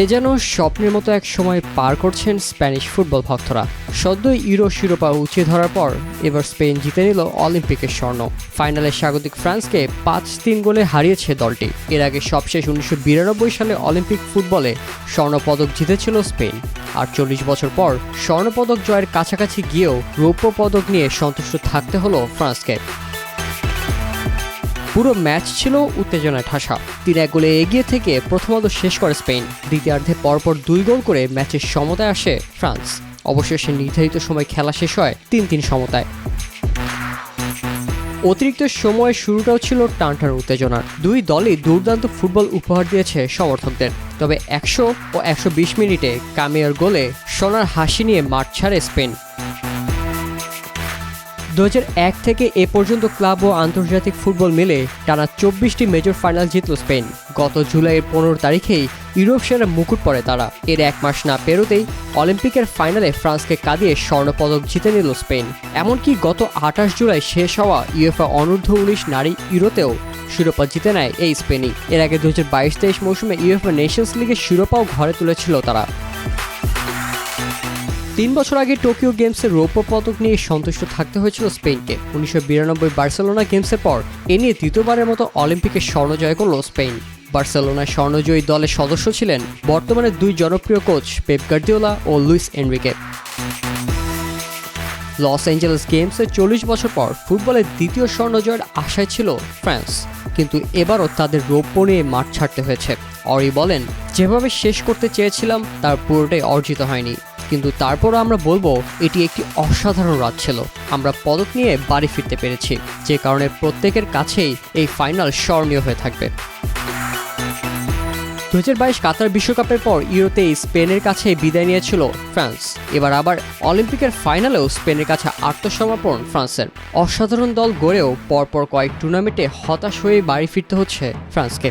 এ যেন স্বপ্নের মতো এক সময় পার করছেন স্প্যানিশ ফুটবল ভক্তরা। সদ্য ইউরো শিরোপা উঁচিয়ে ধরার পর এবার স্পেন জিতে নিল অলিম্পিকের স্বর্ণ। ফাইনালে স্বাগতিক ফ্রান্সকে পাঁচ তিন গোলে হারিয়েছে দলটি। এর আগে সবশেষ উনিশশো বিরানব্বই সালে অলিম্পিক ফুটবলে স্বর্ণপদক জিতেছিল স্পেন। আর চল্লিশ বছর পর স্বর্ণপদক জয়ের কাছাকাছি গিয়েও রৌপ্য পদক নিয়ে সন্তুষ্ট থাকতে হলো ফ্রান্সকে। পুরো ম্যাচ ছিল উত্তেজনায় ঠাসা। তিন এক গোলে এগিয়ে থেকে প্রথমার্ধ শেষ করে স্পেন। দ্বিতীয়ার্ধে পরপর দুই গোল করে ম্যাচের সমতায় আসে ফ্রান্স। অবশেষে নির্ধারিত সময় খেলা শেষ হয় তিন তিন সমতায়। অতিরিক্ত সময়ের শুরুটাও ছিল টানটান উত্তেজনার। দুই দলই দুর্দান্ত ফুটবল উপহার দিয়েছে সমর্থকদের। তবে একশো ও একশো বিশ মিনিটে কামিয়ার গোলে সোনার হাসি নিয়ে মাঠ ছাড়ে স্পেন। দু থেকে এ পর্যন্ত ক্লাব ও আন্তর্জাতিক ফুটবল মিলে টানা চব্বিশটি মেজর ফাইনাল জিতল স্পেন। গত জুলাইয়ের পনেরো তারিখেই ইউরোপ সেরা মুকুট পড়ে তারা। এর এক মাস না পেরোতেই অলিম্পিকের ফাইনালে ফ্রান্সকে কাঁদিয়ে স্বর্ণপদক জিতে নিল স্পেন। এমনকি গত আঠাশ জুলাই শেষ হওয়া ইউএফএ অনূর্ধ্ব উনিশ নারী ইউরোতেও শিরোপা জিতে নেয় এই স্পেনই। এর আগে দু হাজার বাইশ তেইশ মৌসুমে ইউএফএ নেশনস লিগের শিরোপাও ঘরে তুলেছিল তারা। তিন বছর আগে টোকিও গেমসের রৌপ্য পদক নিয়ে সন্তুষ্ট থাকতে হয়েছিল স্পেনকে। উনিশশো বিরানব্বই বার্সেলোনা গেমসের পর এ নিয়ে দ্বিতীয়বারের মতো অলিম্পিকে স্বর্ণ জয় করল স্পেন। বার্সেলোনার স্বর্ণজয়ী দলের সদস্য ছিলেন বর্তমানে দুই জনপ্রিয় কোচ পেপ গার্দিওলা ও লুইস এনরিকে। লস অ্যাঞ্জেলেস গেমসের চল্লিশ বছর পর ফুটবলের দ্বিতীয় স্বর্ণ জয়ের আশায় ছিল ফ্রান্স, কিন্তু এবারও তাদের রৌপ্য নিয়ে মাঠ ছাড়তে হয়েছে। অরি বলেন, যেভাবে শেষ করতে চেয়েছিলাম, তার পুরোটাই অর্জিত হয়নি। কিন্তু তারপরও আমরা বলব, এটি একটি অসাধারণ রাত ছিল। আমরা পদক নিয়ে বাড়ি ফিরতে পেরেছি, যে কারণে প্রত্যেকের কাছেই এই ফাইনাল স্মরণীয় হয়ে থাকবে। দু হাজার বাইশ কাতার বিশ্বকাপের পর ইউরোতে স্পেনের কাছে বিদায় নিয়েছিল ফ্রান্স। এবার আবার অলিম্পিকের ফাইনালেও স্পেনের কাছে আত্মসমর্পণ ফ্রান্সের। অসাধারণ দল গড়েও পরপর কয়েক টুর্নামেন্টে হতাশ হয়ে বাড়ি ফিরতে হচ্ছে ফ্রান্সকে।